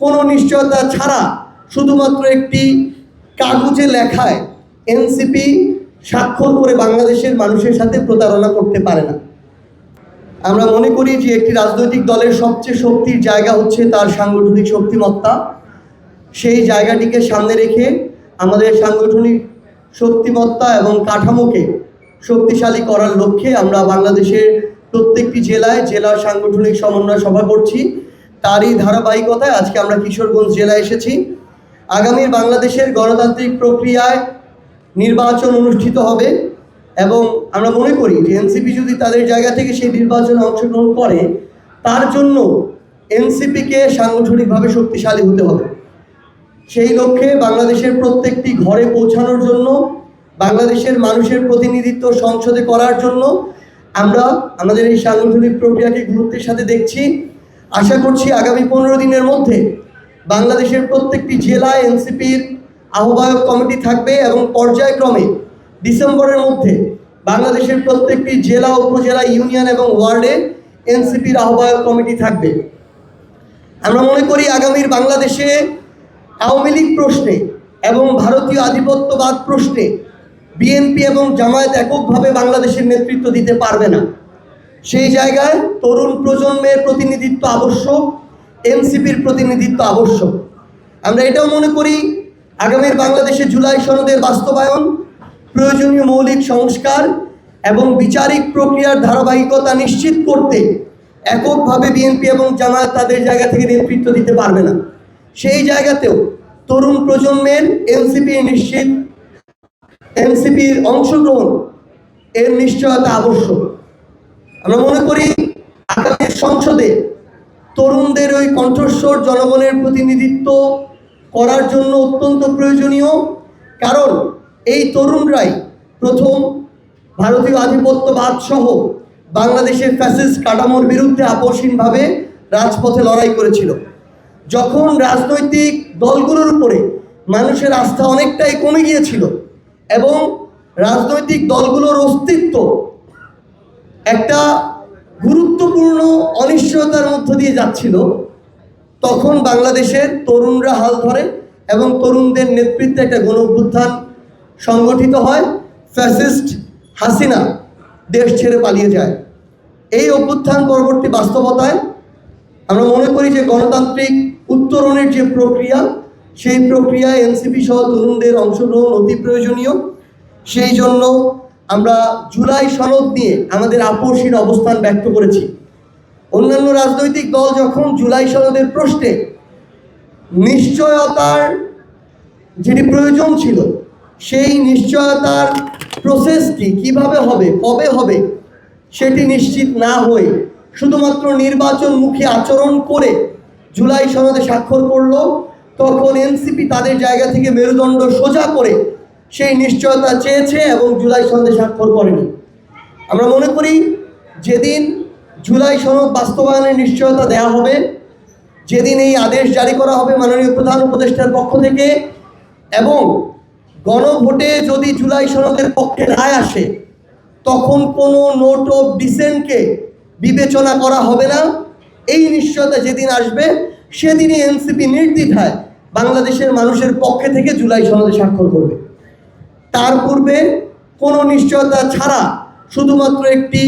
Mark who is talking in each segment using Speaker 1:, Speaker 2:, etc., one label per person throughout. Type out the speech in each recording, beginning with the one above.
Speaker 1: কোনো নিশ্চয়তা ছাড়া শুধুমাত্র একটি কাগজে লেখায় এনসিপি স্বাক্ষর করে বাংলাদেশের মানুষের সাথে প্রতারণা করতে পারে না। আমরা মনে করি যে একটি রাজনৈতিক দলের সবচেয়ে শক্তির জায়গা হচ্ছে তার সাংগঠনিক শক্তিমত্তা। সেই জায়গাটিকে সামনে রেখে আমাদের সাংগঠনিক শক্তিমত্তা এবং কাঠামোকে শক্তিশালী করার লক্ষ্যে আমরা বাংলাদেশের প্রত্যেকটি জেলায় জেলার সাংগঠনিক সমন্বয় সভা করছি। তারই ধারাবাহিকতায় আজকে আমরা কিশোরগঞ্জ জেলায় এসেছি। আগামীর বাংলাদেশের গণতান্ত্রিক প্রক্রিয়ায় নির্বাচন অনুষ্ঠিত হবে এবং আমরা মনে করি যে এনসিপি যদি তাদের জায়গা থেকে সেই নির্বাচনে অংশগ্রহণ করে, তার জন্য এনসিপিকে সাংগঠনিকভাবে শক্তিশালী হতে হবে। সেই লক্ষ্যে বাংলাদেশের প্রত্যেকটি ঘরে পৌঁছানোর জন্য, বাংলাদেশের মানুষের প্রতিনিধিত্ব সংসদে করার জন্য আমরা আমাদের এই সাংগঠনিক প্রক্রিয়াকে গুরুত্বের সাথে দেখছি। আশা করছি আগামী পনেরো দিনের মধ্যে বাংলাদেশের প্রত্যেকটি জেলায় এনসিপির আহ্বায়ক কমিটি থাকবে এবং পর্যায়ক্রমে ডিসেম্বরের মধ্যে বাংলাদেশের প্রত্যেকটি জেলা, উপজেলা, ইউনিয়ন এবং ওয়ার্ডে এনসিপির আহ্বায়ক কমিটি থাকবে। আমরা মনে করি আগামীর বাংলাদেশে আওয়ামী লীগ প্রশ্নে এবং ভারতীয় আধিপত্যবাদ প্রশ্নে বিএনপি এবং জামায়াত এককভাবে বাংলাদেশের নেতৃত্ব দিতে পারবে না। সেই জায়গায় তরুণ প্রজন্মের প্রতিনিধিত্ব আবশ্যক, এনসিপির প্রতিনিধিত্ব আবশ্যক। আমরা এটাও মনে করি, আগামীর বাংলাদেশে জুলাই সনদের বাস্তবায়ন, প্রয়োজনীয় মৌলিক সংস্কার এবং বিচারিক প্রক্রিয়ার ধারাবাহিকতা নিশ্চিত করতে এককভাবে বিএনপি এবং জামায়াত তাদের জায়গা থেকে নেতৃত্ব দিতে পারবে না। সেই জায়গাতেও তরুণ প্রজন্মের এনসিপি নিশ্চিত, এনসিপির অংশগ্রহণ এর নিশ্চয়তা আবশ্যক। আমরা মনে করি আগামী সংসদে তরুণদের ওই কণ্ঠস্বর জনগণের প্রতিনিধিত্ব করার জন্য অত্যন্ত প্রয়োজনীয়। কারণ এই তরুণরাই প্রথম ভারতীয় আধিপত্যবাদ সহ বাংলাদেশের ফ্যাসিস কাঠামোর বিরুদ্ধে আপসহীনভাবে রাজপথে লড়াই করেছিল। যখন রাজনৈতিক দলগুলোর উপরে মানুষের আস্থা অনেকটাই কমে গিয়েছিল এবং রাজনৈতিক দলগুলোর অস্তিত্ব একটা গুরুত্বপূর্ণ অনিশ্চয়তার মধ্য দিয়ে যাচ্ছিল, তখন বাংলাদেশের তরুণরা হাল ধরে এবং তরুণদের নেতৃত্বে একটা গণ অভ্যুত্থান সংগঠিত হয়, ফ্যাসিস্ট হাসিনা দেশ ছেড়ে পালিয়ে যায়। এই অভ্যুত্থান পরবর্তী বাস্তবতায় আমরা মনে করি যে গণতান্ত্রিক উত্তরণের যে প্রক্রিয়া, সেই প্রক্রিয়ায় এনসিপি সহ তরুণদের অংশগ্রহণ অতি প্রয়োজনীয়। সেই জন্য আমরা জুলাই সনদ নিয়ে আমাদের আপোষহীন অবস্থান ব্যক্ত করেছি। অন্যান্য রাজনৈতিক দল যখন জুলাই সনদের প্রশ্নে নিশ্চয়তার যেটি প্রয়োজন ছিল, সেই নিশ্চয়তার প্রসেসটি কীভাবে হবে, কবে হবে, সেটি নিশ্চিত না হয়ে শুধুমাত্র নির্বাচনমুখী আচরণ করে জুলাই সনদে স্বাক্ষর করল, তখন এনসিপি তাদের জায়গা থেকে মেরুদণ্ড সোজা করে সেই নিশ্চয়তা চেয়েছে এবং জুলাই সনদে স্বাক্ষর করেনি। আমরা মনে করি যেদিন জুলাই সনদ বাস্তবায়নের নিশ্চয়তা দেওয়া হবে, যেদিন এই আদেশ জারি করা হবে মাননীয় প্রধান উপদেষ্টার পক্ষ থেকে এবং গণভোটে যদি জুলাই সনদের পক্ষে রায় আসে, তখন কোনো নোট অফ ডিসেন্টকে বিবেচনা করা হবে না। এই নিশ্চয়তা যেদিন আসবে, সেদিনই এনসিপি নির্দ্বিধায় বাংলাদেশের মানুষের পক্ষে থেকে জুলাই সনদে স্বাক্ষর করবে। তার পূর্বে কোনো নিশ্চয়তা ছাড়া শুধুমাত্র একটি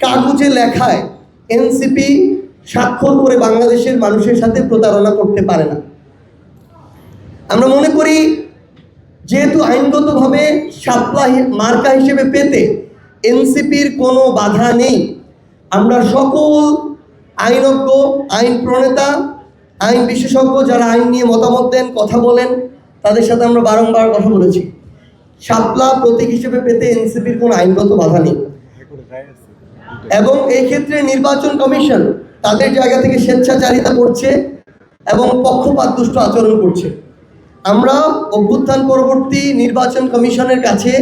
Speaker 1: কাগজে লেখায় এনসিপি স্বাক্ষর করে বাংলাদেশের মানুষের সাথে প্রতারণা করতে পারে না। আমরা মনে করি যেহেতু আইনগতভাবে সাপ্লা মার্কা হিসেবে পেতে এনসিপির কোনো বাধা নেই, আমরা সকল আইনজ্ঞ, আইন প্রণেতা, আইন বিশেষজ্ঞ যারা আইন নিয়ে মতামত দেন, কথা বলেন, তাদের সাথে আমরা বারংবার কথা বলেছি। শাপলা প্রতীক হিসেবে পেতে এনসিপির কোনো আইনগত বাধা নেই। এবং এই ক্ষেত্রে নির্বাচন কমিশন তাদের জায়গা থেকে স্বেচ্ছাচারিতা করছে এবং পক্ষপাত দুষ্ট আচরণ করছে। আমরা অভ্যুত্থান পরবর্তী নির্বাচন কমিশনের কাছে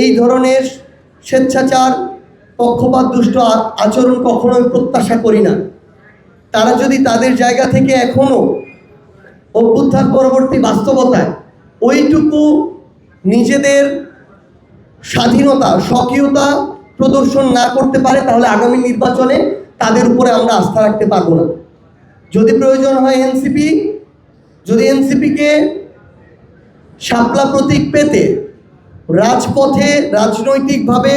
Speaker 1: এই ধরনের স্বেচ্ছাচার, পক্ষপাত দুষ্ট আচরণ কখনোই প্রত্যাশা করি না। তারা যদি তাদের জায়গা থেকে এখনও অভ্যুত্থান পরবর্তী বাস্তবতায় ওইটুকু নিজেদের স্বাধীনতা, স্বকীয়তা প্রদর্শন না করতে পারে, তাহলে আগামী নির্বাচনে তাদের উপরে আমরা আস্থা রাখতে পারব না। যদি প্রয়োজন হয় এনসিপি, যদি এনসিপিকে শাপলা প্রতীক পেতে রাজপথে রাজনৈতিকভাবে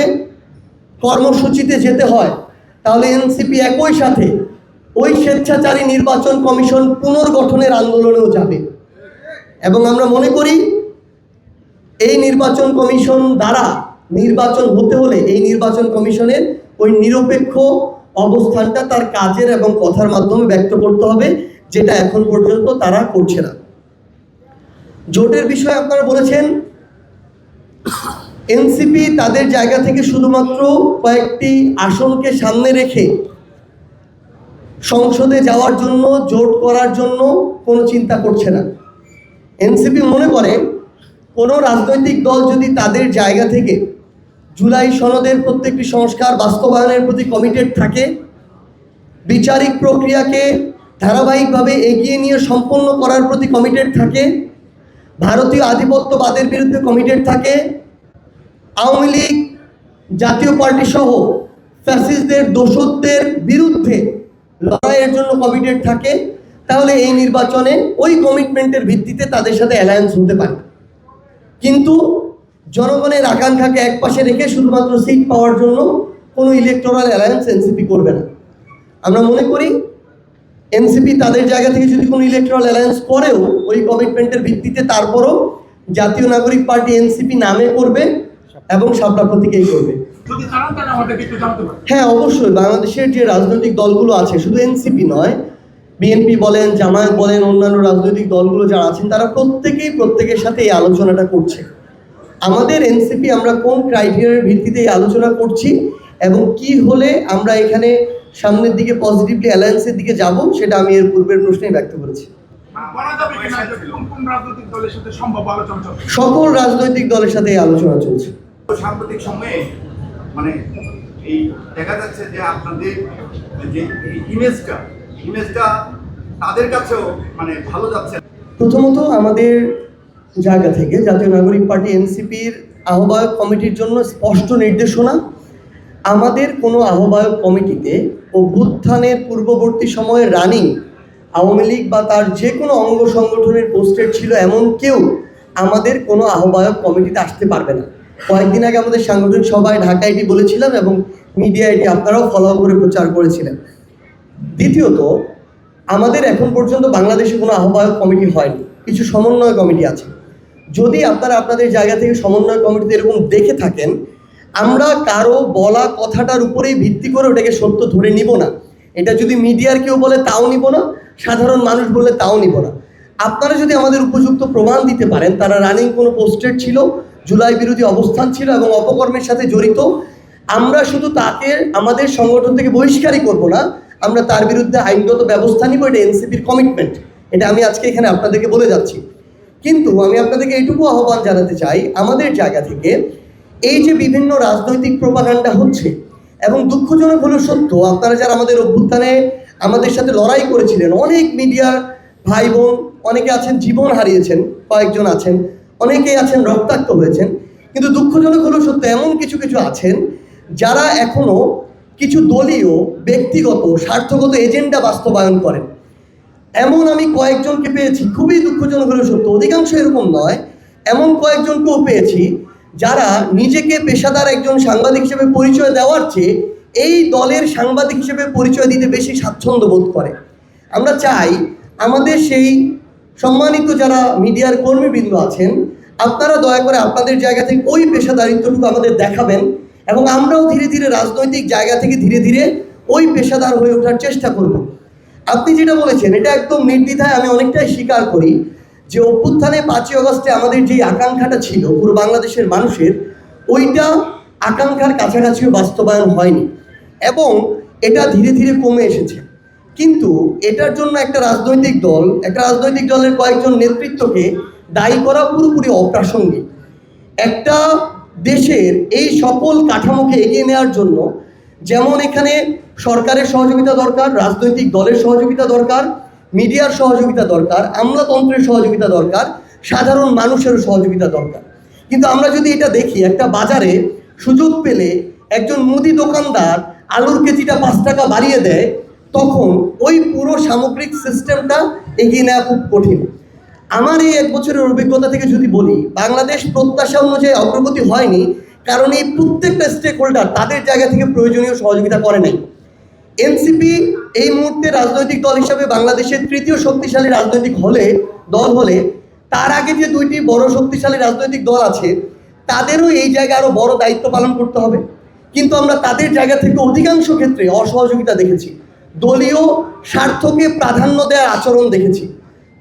Speaker 1: কর্মসূচিতে যেতে হয়, তাহলে এনসিপি একই সাথে ওই স্বেচ্ছাচারী নির্বাচন কমিশন পুনর্গঠনের আন্দোলনেও যাবে। এবং আমরা মনে করি এই নির্বাচন কমিশন দ্বারা নির্বাচন হতে হলে এই নির্বাচন কমিশনের ওই নিরপেক্ষ অবস্থানটা তার কাজের এবং কথার মাধ্যমে ব্যক্ত করতে হবে, যেটা এখন পর্যন্ত তারা করছে না। জোটের বিষয়ে আপনারা বলেছেন, এনসিপি তাদের জায়গা থেকে শুধুমাত্র কয়েকটি আসনকে সামনে রেখে সংসদে যাওয়ার জন্য, জোট করার জন্য কোনো চিন্তা করছে না। এনসিপি মনে করে কোনো রাজনৈতিক দল যদি তাদের জায়গা থেকে জুলাই সনদের প্রত্যেকটি সংস্কার বাস্তবায়নের প্রতি কমিটেড থাকে, বিচারিক প্রক্রিয়াকে ধারাবাহিকভাবে এগিয়ে নিয়ে সম্পন্ন করার প্রতি কমিটেড থাকে, ভারতীয় আধিপত্যবাদের বিরুদ্ধে কমিটেড থাকে, আওয়ামী লীগ, জাতীয় পার্টি সহ ফ্যাসিস্টদের দোষত্বের বিরুদ্ধে লড়াইয়ের জন্য কমিটেড থাকে, তাহলে এই নির্বাচনে ওই কমিটমেন্টের ভিত্তিতে তাদের সাথে অ্যালায়েন্স হতে পারে। কিন্তু জনগণের আকাঙ্ক্ষাকে একপাশে রেখে শুধুমাত্র সিট পাওয়ার জন্য কোনো ইলেকটোরাল অ্যালায়েন্স এনসিপি করবে না। আমরা মনে করি এনসিপি তাদের জায়গা থেকে যদি কোনো ইলেকট্রাল অ্যালায়েন্স করেও ওই কমিটমেন্টের ভিত্তিতে তারপরও জাতীয় নাগরিক পার্টি এনসিপি নামে করবে এবং সাপলা প্রতীকেই করবে। হ্যাঁ অবশ্যই। বাংলাদেশের যে রাজনৈতিক দলগুলো আছে শুধু এনসিপি নয় বিএনপি বলেন জামায়াত বলেন অন্যান্য রাজনৈতিক দলগুলো যারা আছেন তারা প্রত্যেকেই প্রত্যেকের সাথে এই আলোচনাটা করছে। আমাদের এনসিপি আমরা কোন ক্রাইটেরিয়ার ভিত্তিতে এই আলোচনা করছি এবং কি হলে আমরা এখানে সামনের দিকে পজিটিভলি অ্যালায়েন্সের দিকে যাব সেটা আমি এর পূর্বের প্রশ্নেই ব্যক্ত করেছি। সকল রাজনৈতিক দলের সাথে এই আলোচনা চলছে।
Speaker 2: সাম্প্রতিক সময়ে মানে এই দেখা যাচ্ছে যে আপনাদের যে ইমেজটা ইমেজটা তাদের কাছেও মানে ভালো যাচ্ছে।
Speaker 1: প্রথমত আমাদের জায়গা থেকে জাতীয় নাগরিক পার্টি এনসিপির আহ্বায়ক কমিটির জন্য স্পষ্ট নির্দেশনা, আমাদের কোনো আহ্বায়ক কমিটিতে অভ্যুত্থানের পূর্ববর্তী সময়ে রানিং, আওয়ামী লীগ বা তার যে কোনো অঙ্গ সংগঠনের পোস্টেড ছিল এমন কেউ আমাদের কোনো আহ্বায়ক কমিটিতে আসতে পারবে না। কয়েকদিন আগে আমাদের সাংগঠনিক সভায় ঢাকা এটি বলেছিলাম এবং মিডিয়া এটি আপনারাও ফলো করে প্রচার করেছিলেন। দ্বিতীয়ত, আমাদের এখন পর্যন্ত বাংলাদেশে কোনো আহ্বায়ক কমিটি হয়নি। কিছু সমন্বয় কমিটি আছে। যদি আপনারা আপনাদের জায়গা থেকে সমন্বয় কমিটিতে এরকম দেখে থাকেন, আমরা কারও বলা কথাটার উপরেই ভিত্তি করে ওটাকে সত্য ধরে নিব না। এটা যদি মিডিয়ার কেউ বলে, তাও নিব না। সাধারণ মানুষ বলে তাও নিব না। আপনারা যদি আমাদের উপযুক্ত প্রমাণ দিতে পারেন, তারা রানিং কোনো পোস্টেড ছিল, জুলাই বিরোধী অবস্থান ছিল এবং অপকর্মের সাথে জড়িত, আমরা শুধু তাকে, আমাদের সংগঠন থেকে বহিষ্কারই করব না। আমরা তার বিরুদ্ধে আইনগত ব্যবস্থা নিব, এটা এনসিপির কমিটমেন্ট এটা আমি আজকে এখানে আপনাদেরকে বলে যাচ্ছি। কিন্তু আমি আপনাদেরকে এইটুকু আহ্বান জানাতে চাই, আমাদের জায়গা থেকে এই যে বিভিন্ন রাজনৈতিক প্রপাগান্ডা হচ্ছে, এবং দুঃখজনক হলো সত্য, আপনারা যারা আমাদের অভ্যুত্থানে আমাদের সাথে লড়াই করেছিলেন, অনেক মিডিয়ার ভাই বোন অনেকে আছেন, জীবন হারিয়েছেন, কয়েকজন আছেন, অনেকেই আছেন, রক্তাক্ত হয়েছেন, কিন্তু দুঃখজনক হলো সত্য, এমন কিছু কিছু আছেন, যারা এখনও কিছু দলীয় ব্যক্তিগত, স্বার্থগত এজেন্ডা বাস্তবায়ন করেন। এমন আমি কয়েকজনকে পেয়েছি, খুবই দুঃখজনক হলেও সত্য, অধিকাংশ এরকম নয়। এমন কয়েকজনকেও পেয়েছি যারা নিজেকে পেশাদার একজন সাংবাদিক হিসেবে পরিচয় দেওয়ার চেয়ে এই দলের সাংবাদিক হিসেবে পরিচয় দিতে বেশি স্বাচ্ছন্দ্য বোধ করে। আমরা চাই আমাদের সেই সম্মানিত যারা মিডিয়ার কর্মীবৃন্দ আছেন, আপনারা দয়া করে আপনাদের জায়গা থেকে ওই পেশাদারিত্বটুকু আমাদের দেখাবেন। এবং আমরাও ধীরে ধীরে রাজনৈতিক জায়গা থেকে ধীরে ধীরে ওই পেশাদার হয়ে ওঠার চেষ্টা করব। আপনি যেটা বলেছেন, এটা একদম নির্দ্বিধায় আমি অনেকটাই স্বীকার করি যে অভ্যুত্থানে পাঁচই অগস্টে আমাদের যে আকাঙ্ক্ষাটা ছিল, পুরো বাংলাদেশের মানুষের, ওইটা আকাঙ্ক্ষার কাছাকাছিও বাস্তবায়ন হয়নি এবং এটা ধীরে ধীরে কমে এসেছে। কিন্তু এটার জন্য একটা রাজনৈতিক দল, একটা রাজনৈতিক দলের কয়েকজন নেতৃত্বকে দায়ী করা পুরোপুরি অপ্রাসঙ্গিক। একটা দেশের এই সকল কাঠামোকে এগিয়ে নেওয়ার জন্য যেমন এখানে সরকারের সহযোগিতা দরকার, রাজনৈতিক দলের সহযোগিতা দরকার, মিডিয়ার সহযোগিতা দরকার, আমলাতন্ত্রের সহযোগিতা দরকার, সাধারণ মানুষেরও সহযোগিতা দরকার। কিন্তু আমরা যদি এটা দেখি, একটা বাজারে সুযোগ পেলে একজন মুদি দোকানদার আলুর কেজিটা পাঁচ টাকা বাড়িয়ে দেয়, তখন ওই পুরো সামগ্রিক সিস্টেমটা এগিয়ে নেওয়া খুব কঠিন। আমার এই এক বছরের অভিজ্ঞতা থেকে যদি বলি, বাংলাদেশ প্রত্যাশা অনুযায়ী অগ্রগতি হয়নি, কারণ এই প্রত্যেকটা স্টেক হোল্ডার তাদের জায়গা থেকে প্রয়োজনীয় সহযোগিতা করে নাই। এনসিপি এই মুহূর্তে রাজনৈতিক দল হিসাবে বাংলাদেশের তৃতীয় শক্তিশালী রাজনৈতিক হলে, দল হলে, তার আগে যে দুইটি বড় শক্তিশালী রাজনৈতিক দল আছে, তাদেরও এই জায়গায় আরও বড় দায়িত্ব পালন করতে হবে। কিন্তু আমরা তাদের জায়গা থেকে অধিকাংশ ক্ষেত্রে অসহযোগিতা দেখেছি। দলীয় স্বার্থকে প্রাধান্য দেওয়ার আচরণ দেখেছি।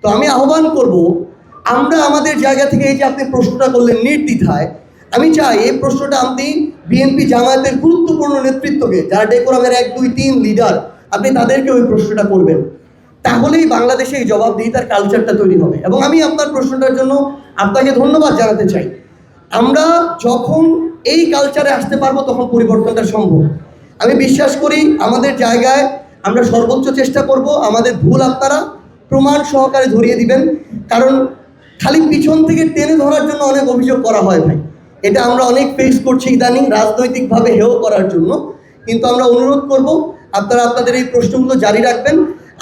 Speaker 1: তো আমি আহ্বান করব, আমরা আমাদের জায়গা থেকে এই যে আপনি প্রশ্নটা করলেন নির্দ্বিধায়, আমি চাই এই প্রশ্নটা আপনি বিএনপি জামায়াতের গুরুত্বপূর্ণ নেতৃত্বকে, যারা ডেকোরামের এক, দুই, তিন লিডার, আপনি তাদেরকে ওই প্রশ্নটা করবেন। তাহলেই বাংলাদেশে এই জবাবদিহিতার কালচারটা তৈরি হবে। এবং আমি আপনার প্রশ্নটার জন্য আপনাকে ধন্যবাদ জানাতে চাই। আমরা যখন এই কালচারে আসতে পারব, তখন পরিবর্তনটা সম্ভব। আমি বিশ্বাস করি আমাদের জায়গায় আমরা সর্বোচ্চ চেষ্টা করব, আমাদের ভুল আপনারা প্রমাণ সহকারে ধরিয়ে দিবেন। কারণ খালি পিছন থেকে টেনে ধরার জন্য অনেক অভিযোগ করা হয় ভাই। এটা আমরা অনেক ফেস করছি ইদানিং রাজনৈতিকভাবে হেয় করার জন্য। কিন্তু আমরা অনুরোধ করব, আপনারা আপনাদের এই প্রশ্নগুলো জারি রাখবেন।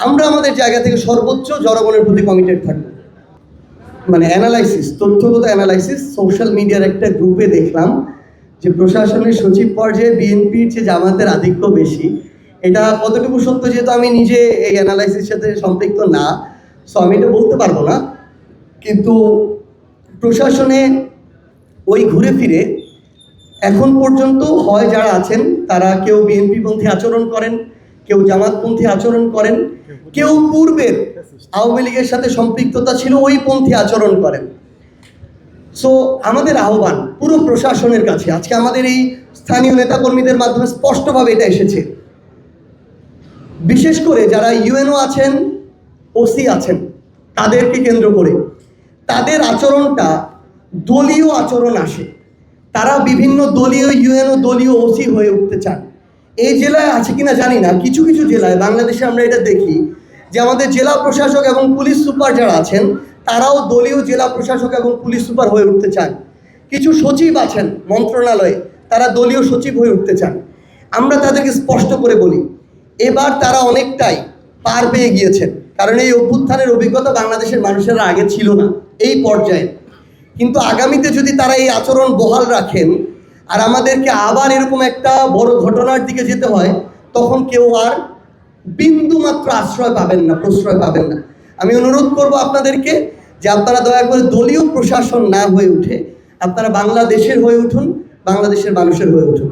Speaker 1: আমরা আমাদের জায়গা থেকে সর্বোচ্চ জনগণের প্রতি কমিটেড থাকব। মানে অ্যানালাইসিস তথ্যগত অ্যানালাইসিস সোশ্যাল মিডিয়ার একটা গ্রুপে দেখলাম যে প্রশাসনের সচিব পর্যায়ে বিএনপির যে জামাতের আধিক্য বেশি এটা কতটুকু সত্য যেহেতু আমি নিজে এই অ্যানালাইসিস সাথে সম্পৃক্ত না সো আমি এটা বলতে পারব না। কিন্তু প্রশাসনে ওই ঘুরে ফিরে এখন পর্যন্ত হয় যারা আছেন, তারা কেউ বিএনপিপন্থী আচরণ করেন, কেউ জামাতপন্থী আচরণ করেন, কেউ পূর্বের আওয়ামী লীগের সাথে সম্পৃক্ততা ছিল, ওই পন্থী আচরণ করেন। সো আমাদের আহ্বান পুরো প্রশাসনের কাছে, আজকে আমাদের এই স্থানীয় নেতাকর্মীদের মাধ্যমে স্পষ্টভাবে এটা এসেছে। বিশেষ করে যারা ইউএনও আছেন, ওসি আছেন, তাদেরকে কেন্দ্র করে। তাদের আচরণটা দলীয় আচরণ আসে। তারা বিভিন্ন দলীয় ইউএনও, দলীয় ওসি হয়ে উঠতে চান। এই জেলায় আছে কিনা জানি না। কিছু কিছু জেলায়, বাংলাদেশে আমরা এটা দেখি যে আমাদের জেলা প্রশাসক এবং পুলিশ সুপার যারা আছেন, তারাও দলীয় জেলা প্রশাসক এবং পুলিশ সুপার হয়ে উঠতে চান। কিছু সচিব আছেন মন্ত্রণালয়ে, তারা দলীয় সচিব হয়ে উঠতে চান। আমরা তাদেরকে স্পষ্ট করে বলি এবার তারা অনেকটাই পার পেয়ে গিয়েছেন। কারণ এই অভ্যুত্থানের অভিজ্ঞতা বাংলাদেশের মানুষেরা আগে ছিল না, এই পর্যায়ে। কিন্তু আগামীতে যদি তারা এই আচরণ বহাল রাখেন, আর আমাদেরকে আবার এরকম একটা বড় ঘটনার দিকে যেতে হয়, তখন কেউ আর বিন্দু মাত্র আশ্রয় পাবেন না, প্রশ্রয় পাবেন না। আমি অনুরোধ করব আপনাদেরকে যে আপনারা দয়া করে দলীয় প্রশাসন না হয়ে উঠে, আপনারা বাংলাদেশের হয়ে উঠুন, বাংলাদেশের মানুষের হয়ে উঠুন।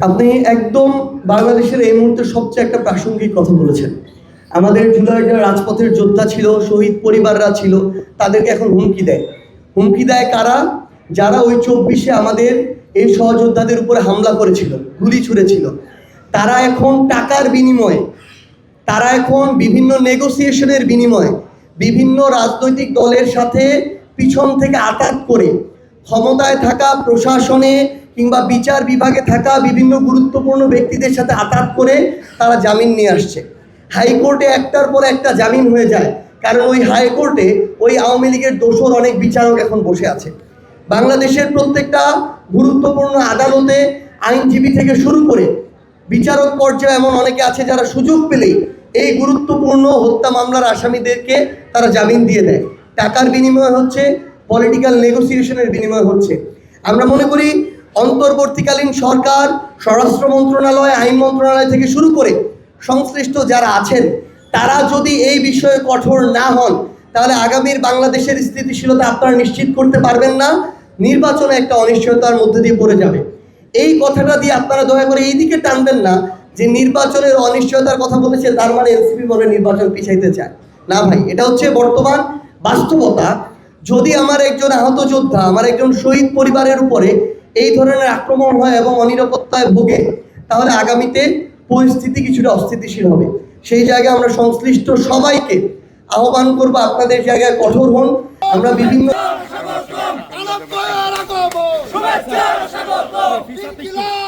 Speaker 1: আপনি একদম বাংলাদেশের এই মুহূর্তে সবচেয়ে একটা প্রাসঙ্গিক কথা বলেছেন। আমাদের জুলাইয়ের যারা রাজপথের যোদ্ধা ছিল শহীদ পরিবাররা ছিল তাদেরকে এখন হুমকি দেয়। হুমকি দেয় কারা? যারা ওই চব্বিশে আমাদের এই সহযোদ্ধাদের উপরে হামলা করেছিল গুলি ছুঁড়েছিল। তারা এখন টাকার বিনিময়ে তারা এখন বিভিন্ন নেগোসিয়েশনের বিনিময়ে বিভিন্ন রাজনৈতিক দলের সাথে পিছন থেকে আটাক করে ক্ষমতায় থাকা প্রশাসনে কিংবা বিচার বিভাগে থাকা বিভিন্ন গুরুত্বপূর্ণ ব্যক্তিদের সাথে আটাক করে তারা জামিন নিয়ে আসছে। হাইকোর্টে একটার পর একটা জামিন হয়ে যায়। কারণ ওই হাইকোর্টে ওই আওয়ামী লীগের দোষর অনেক বিচারক এখন বসে আছে। বাংলাদেশের প্রত্যেকটা গুরুত্বপূর্ণ আদালতে আইনজীবী থেকে শুরু করে বিচারক পর্যায়ে এমন অনেকে আছে যারা সুযোগ পেলেই এই গুরুত্বপূর্ণ হত্যা মামলার আসামিদেরকে তারা জামিন দিয়ে দেয়। টাকার বিনিময় হচ্ছে পলিটিক্যাল নেগোসিয়েশনের বিনিময় হচ্ছে। আমরা মনে করি, অন্তর্বর্তীকালীন সরকার, স্বরাষ্ট্র মন্ত্রণালয়, আইন মন্ত্রণালয় থেকে শুরু করে সংশ্লিষ্ট যারা আছেন, তারা যদি এই বিষয়ে কঠোর না হন, তাহলে আগামীর বাংলাদেশের স্থিতিশীলতা আপনারা নিশ্চিত করতে পারবেন না, নির্বাচনে একটা অনিশ্চয়তার মধ্যে দিয়ে পড়ে যাবে। এই কথাটা দিয়ে আপনারা দয়া করে এই দিকে টানবেন না যে নির্বাচনের অনিশ্চয়তার কথা বলেছে, তার মানে এনসিপি হয় নির্বাচন পিছাইতে চায়। না ভাই, এটা হচ্ছে বর্তমান বাস্তবতা যদি আমার একজন আহত যোদ্ধা আমার একজন শহীদ পরিবারের উপরে এই ধরনের আক্রমণ হয় এবং অনিরাপত্তায় ভোগে তাহলে আগামীতে পরিস্থিতি কিছুটা অস্থিতিশীল হবে সেই জায়গায় আমরা সংশ্লিষ্ট সবাইকে আহ্বান করব আপনাদের জায়গায় কঠোর হন আমরা বিভিন্ন
Speaker 3: শুভেচ্ছা